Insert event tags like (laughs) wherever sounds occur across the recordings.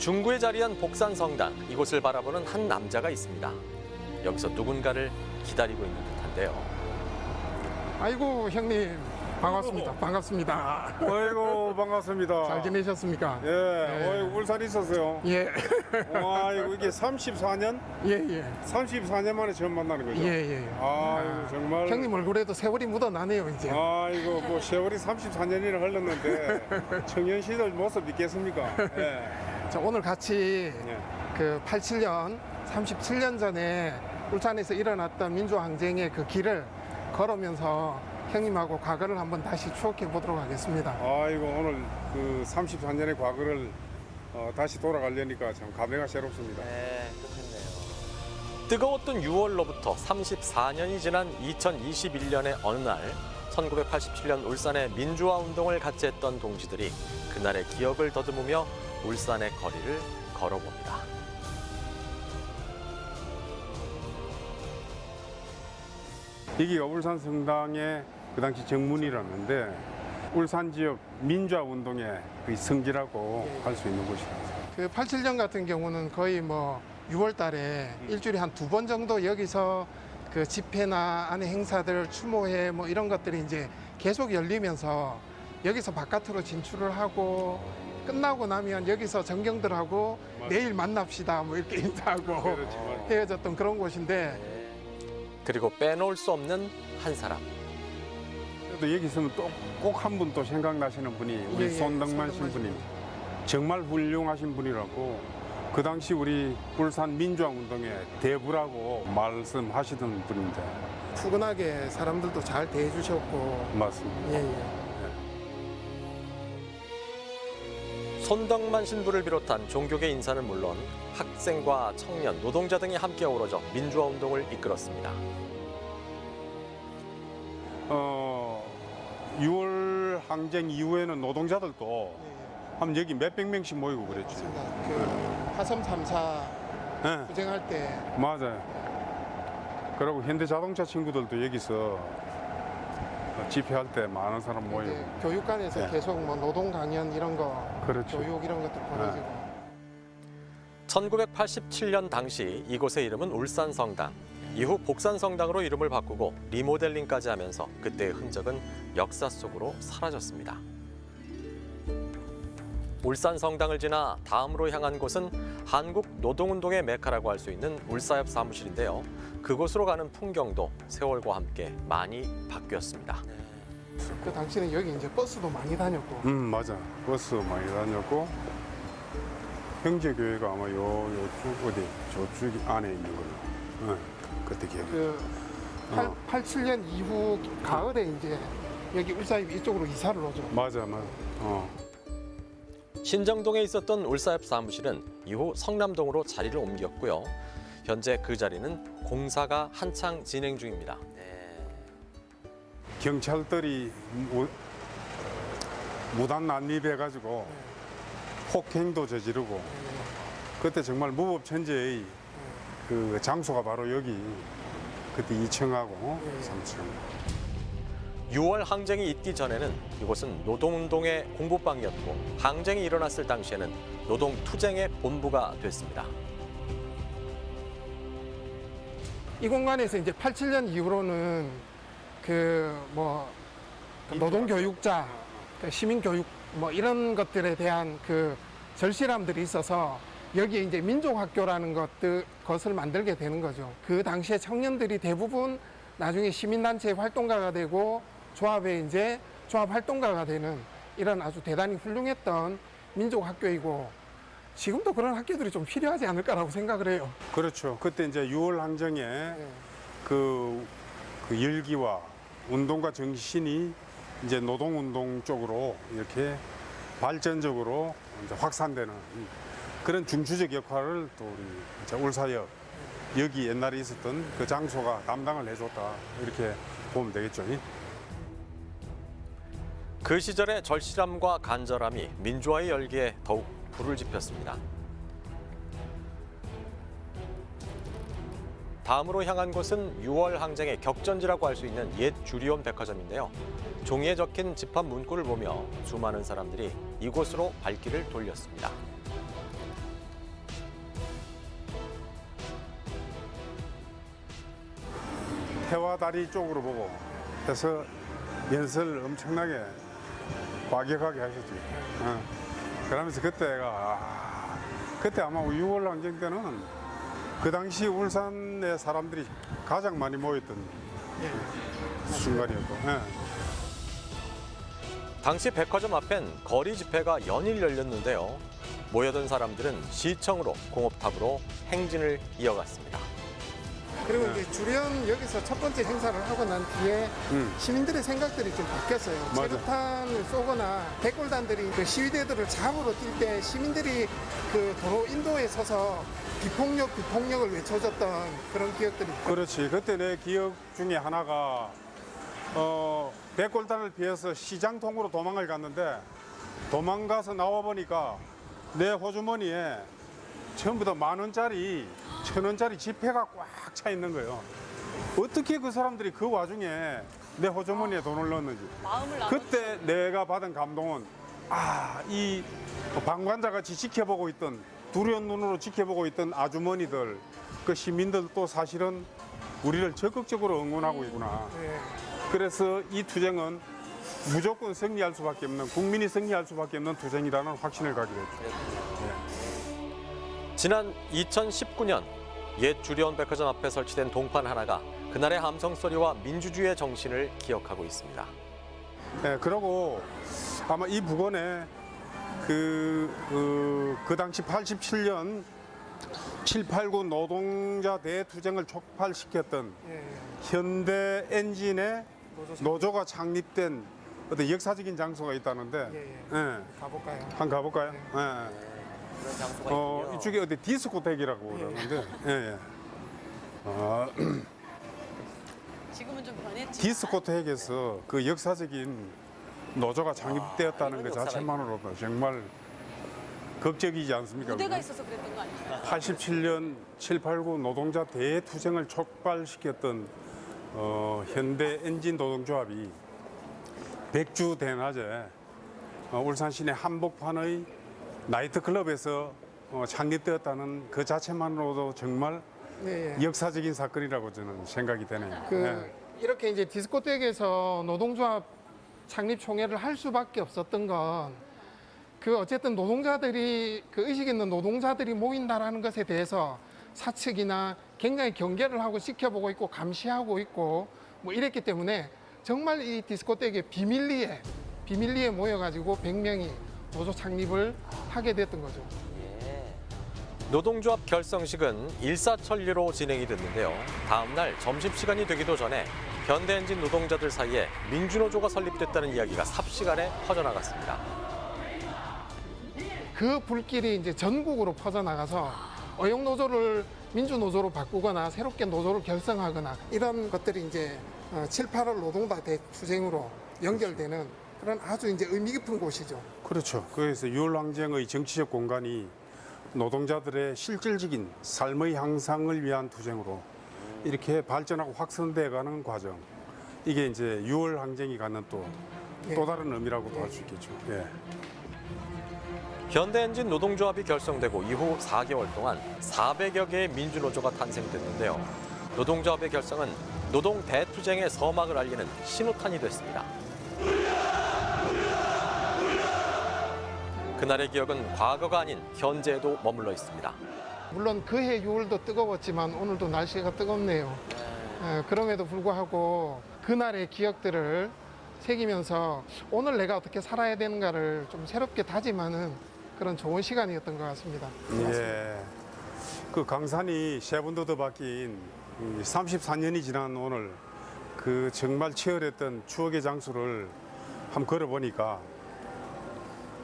중구에 자리한 복산성당 이곳을 바라보는 한 남자가 있습니다. 여기서 누군가를 기다리고 있는 듯한데요. 아이고 형님 반갑습니다. 반갑습니다. 아이고 반갑습니다. (laughs) 잘 지내셨습니까? 예, 네. 어이 울산 있었어요. 예, 와 이거 이게 34년, 예, 예, 34년 만에 처음 만나는 거죠. 예, 예. 아, 이거 정말. 형님 얼굴에도 세월이 묻어나네요 이제. 아 이거 뭐 세월이 34년이나 흘렀는데 (laughs) 청년 시절 모습 있겠습니까? 예. 자, 오늘 같이 예. 그 87년, 37년 전에 울산에서 일어났던 민주항쟁의 그 길을 걸으면서 형님하고 과거를 한번 다시 추억해 보도록 하겠습니다. 아이고 오늘 그 34년의 과거를 어, 다시 돌아가려니까 참 감회가 새롭습니다. 네, 그렇겠네요. 뜨거웠던 6월로부터 34년이 지난 2021년의 어느 날 1987년 울산의 민주화 운동을 같이 했던 동지들이 그날의 기억을 더듬으며 울산의 거리를 걸어봅니다. 여기가 울산 성당의 그 당시 정문이라는데 울산 지역 민주화 운동의 그 성지라고 할 수 있는 곳이라서. 그 87년 같은 경우는 거의 뭐 6월 달에 일주일에 한 두 번 정도 여기서 그 집회나 안에 행사들, 추모회 뭐 이런 것들이 이제 계속 열리면서 여기서 바깥으로 진출을 하고 끝나고 나면 여기서 정경들하고 맞아요. 내일 만납시다 뭐 이렇게 (laughs) 인사하고 그렇지, 맞아요. 헤어졌던 그런 곳인데 그리고 빼놓을 수 없는 한 사람. 또 여기 있으면 또 꼭 한 분 또 생각나시는 분이 우리 예, 예, 손덕만 손덕만 신부님 정말 훌륭하신 분이라고 그 당시 우리 울산 민주화 운동의 대부라고 말씀하시던 분인데 푸근하게 사람들도 잘 대해주셨고 맞습니다. 예, 예. 손덕만 신부를 비롯한 종교계 인사는 물론 학생과 청년, 노동자 등이 함께 어우러져 민주화 운동을 이끌었습니다. 어 6월 항쟁 이후에는 노동자들도 예, 한 여기 몇백 명씩 모이고 예. 그랬지. 맞습니다. 그 화성 3사 예, 투쟁할 때 맞아요. 그리고 현대자동차 친구들도 여기서 집회할 때 많은 사람 모이고 이제 교육관에서 예. 계속 뭐 노동 강연 이런 거 그렇죠. 교육 이런 것들 벌어지고 1987년 당시 이곳의 이름은 울산성당. 이후 복산성당으로 이름을 바꾸고 리모델링까지 하면서 그때의 흔적은 역사 속으로 사라졌습니다. 울산 성당을 지나 다음으로 향한 곳은 한국 노동운동의 메카라고 할 수 있는 울사협 사무실인데요. 그곳으로 가는 풍경도 세월과 함께 많이 바뀌었습니다. 그 당시는 여기 이제 버스도 많이 다녔고 음 맞아 버스 많이 다녔고 형제 교회가 아마 요 요쪽 어디 저쪽 안에 있는 걸로 응, 그때 기억이 그 8, 어. 87년 이후 가을에 이제 여기 울사입 이쪽으로 이사를 오죠. 맞아 맞아 어 신정동에 있었던 울사협 사무실은 이후 성남동으로 자리를 옮겼고요. 현재 그 자리는 공사가 한창 진행 중입니다. 경찰들이 무, 무단 난입해가지고 폭행도 저지르고 그때 정말 무법천지의 그 장소가 바로 여기 그때 2층하고 예. 3층 6월 항쟁이 있기 전에는 이곳은 노동운동의 공부방이었고 항쟁이 일어났을 당시에는 노동투쟁의 본부가 됐습니다. 이 공간에서 이제 87년 이후로는 그 뭐 노동 교육자, 그 시민 교육 뭐 이런 것들에 대한 그 절실함들이 있어서 여기에 이제 민족학교라는 것들 것을 만들게 되는 거죠. 그 당시에 청년들이 대부분 나중에 시민단체 활동가가 되고 조합에 이제 조합 활동가가 되는 이런 아주 대단히 훌륭했던 민족 학교이고 지금도 그런 학교들이 좀 필요하지 않을까라고 생각을 해요. 그렇죠 그때 이제 6월 항쟁에 네. 그, 그 열기와 운동과 정신이 이제 노동운동 쪽으로 이렇게 발전적으로 이제 확산되는 그런 중추적 역할을 또 우리 이제 울사역 여기 옛날에 있었던 그 장소가 담당을 해줬다 이렇게 보면 되겠죠. 그 시절의 절실함과 간절함이 민주화의 열기에 더욱 불을 지폈습니다. 다음으로 향한 곳은 6월 항쟁의 격전지라고 할 수 있는 옛 주리온 백화점인데요. 종이에 적힌 집합 문구를 보며 수많은 사람들이 이곳으로 발길을 돌렸습니다. 해와 달이 쪽으로 보고 해서 연설 엄청나게 과격하게 하셨죠. 어. 그러면서 그때가 아, 그때 아마 6월 항쟁 때는 그 당시 울산의 사람들이 가장 많이 모였던 순간이었고. 예. 당시 백화점 앞엔 거리 집회가 연일 열렸는데요. 모여든 사람들은 시청으로 공업탑으로 행진을 이어갔습니다. 그리고 이제 주련 여기서 첫 번째 행사를 하고 난 뒤에 음. 시민들의 생각들이 좀 바뀌었어요. 맞아. 체류탄을 쏘거나 백골단들이 그 시위대들을 잡으러 뛸 때 시민들이 그 도로 인도에 서서 비폭력, 비폭력을 외쳐줬던 그런 기억들이 있고 그렇지. 그때 내 기억 중에 하나가 어, 백골단을 피해서 시장통으로 도망을 갔는데 도망가서 나와 보니까 내 호주머니에 전부 다 만 원짜리, 천 원짜리 지폐가 꽉 차 있는 거예요. 어떻게 그 사람들이 그 와중에 내 호주머니에 돈을 넣었는지. 마음을 나눠 그때 내가 받은 감동은 아, 이 방관자 같이 지켜보고 있던 두려운 눈으로 지켜보고 있던 아주머니들, 그 시민들도 사실은 우리를 적극적으로 응원하고 있구나. 예. 그래서 이 투쟁은 무조건 승리할 수밖에 없는 국민이 승리할 수밖에 없는 투쟁이라는 확신을 가지고 있죠. 지난 2019년 옛 주리온 백화점 앞에 설치된 동판 하나가 그날의 함성 소리와 민주주의의 정신을 기억하고 있습니다. 예, 그러고 아마 이 부근에 그, 그, 그 당시 87년 7, 8, 9 노동자 대투쟁을 촉발시켰던 예. 현대 엔진의 노조 노조가 창립된 어떤 역사적인 장소가 있다는데 예, 예. 예, 가볼까요? 한번 가볼까요? 예. 그런 장소가 어, 이쪽에 어디 디스코텍이라고 그러는데 예, 예. 어, (clears throat) 지금은 좀 변했지. 디스코텍에서 그 역사적인 노조가 창립되었다는 아, 것 이건 자체만으로도 정말 극적이지 않습니까? 무대가? 있어서 그랬던 거 아니에요? 87년 7, 8, 9 노동자 대투쟁을 촉발시켰던 어, 현대 엔진 노동조합이 백주 대낮에 어, 울산 시내 한복판의 나이트클럽에서 어, 창립되었다는 그 자체만으로도 정말 예, 예. 역사적인 사건이라고 저는 생각이 되네요. 그 네. 이렇게 이제 디스코텍에서 노동조합 창립 총회를 할 수밖에 없었던 건 그 어쨌든 노동자들이 그 의식 있는 노동자들이 모인다라는 것에 대해서 사측이나 굉장히 경계를 하고 지켜보고 있고 감시하고 있고 뭐 이랬기 때문에 정말 이 디스코텍의 비밀리에 비밀리에 모여가지고 100명이 노조 창립을 하게 됐던 거죠. 노동조합 결성식은 일사천리로 진행이 됐는데요. 다음 날 점심시간이 되기도 전에 현대엔진 노동자들 사이에 민주노조가 설립됐다는 이야기가 삽시간에 퍼져나갔습니다. 그 불길이 이제 전국으로 퍼져나가서 어용 노조를 민주 노조로 바꾸거나 새롭게 노조를 결성하거나 이런 것들이 이제 어, 7, 8월 노동다 대투쟁으로 연결되는 그런 아주 이제 의미 깊은 곳이죠. 그렇죠. 그래서 6월 항쟁의 정치적 공간이 노동자들의 실질적인 삶의 향상을 위한 투쟁으로 이렇게 발전하고 확산돼 가는 과정. 이게 이제 6월 항쟁이 갖는 또, 예. 또 다른 의미라고도 할수 있겠죠. 예. 현대엔진 노동조합이 결성되고 이후 4개월 동안 400여 개의 민주노조가 탄생됐는데요. 노동조합의 결성은 노동 대투쟁의 서막을 알리는 신호탄이 됐습니다. 그날의 기억은 과거가 아닌 현재에도 머물러 있습니다. 물론 그해 6월도 뜨거웠지만 오늘도 날씨가 뜨겁네요. 에, 그럼에도 불구하고 그날의 기억들을 새기면서 오늘 내가 어떻게 살아야 되는가를 좀 새롭게 다짐하는 그런 좋은 시간이었던 것 같습니다. 예. 그 강산이 세 번도 더 바뀐 34년이 지난 오늘 그 정말 치열했던 추억의 장소를 한번 걸어보니까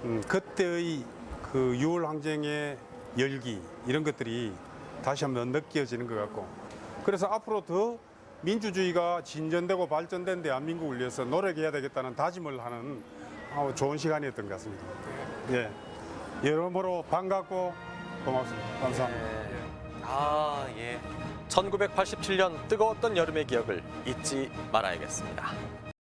음, 그때의 그 6월 항쟁의 열기 이런 것들이 다시 한번 느껴지는 것 같고 그래서 앞으로 더 민주주의가 진전되고 발전된 대한민국을 위해서 노력해야 되겠다는 다짐을 하는 좋은 시간이었던 것 같습니다. 예. 여러모로 반갑고 고맙습니다. 감사합니다. 아, 예. 1987년 뜨거웠던 여름의 기억을 잊지 말아야겠습니다.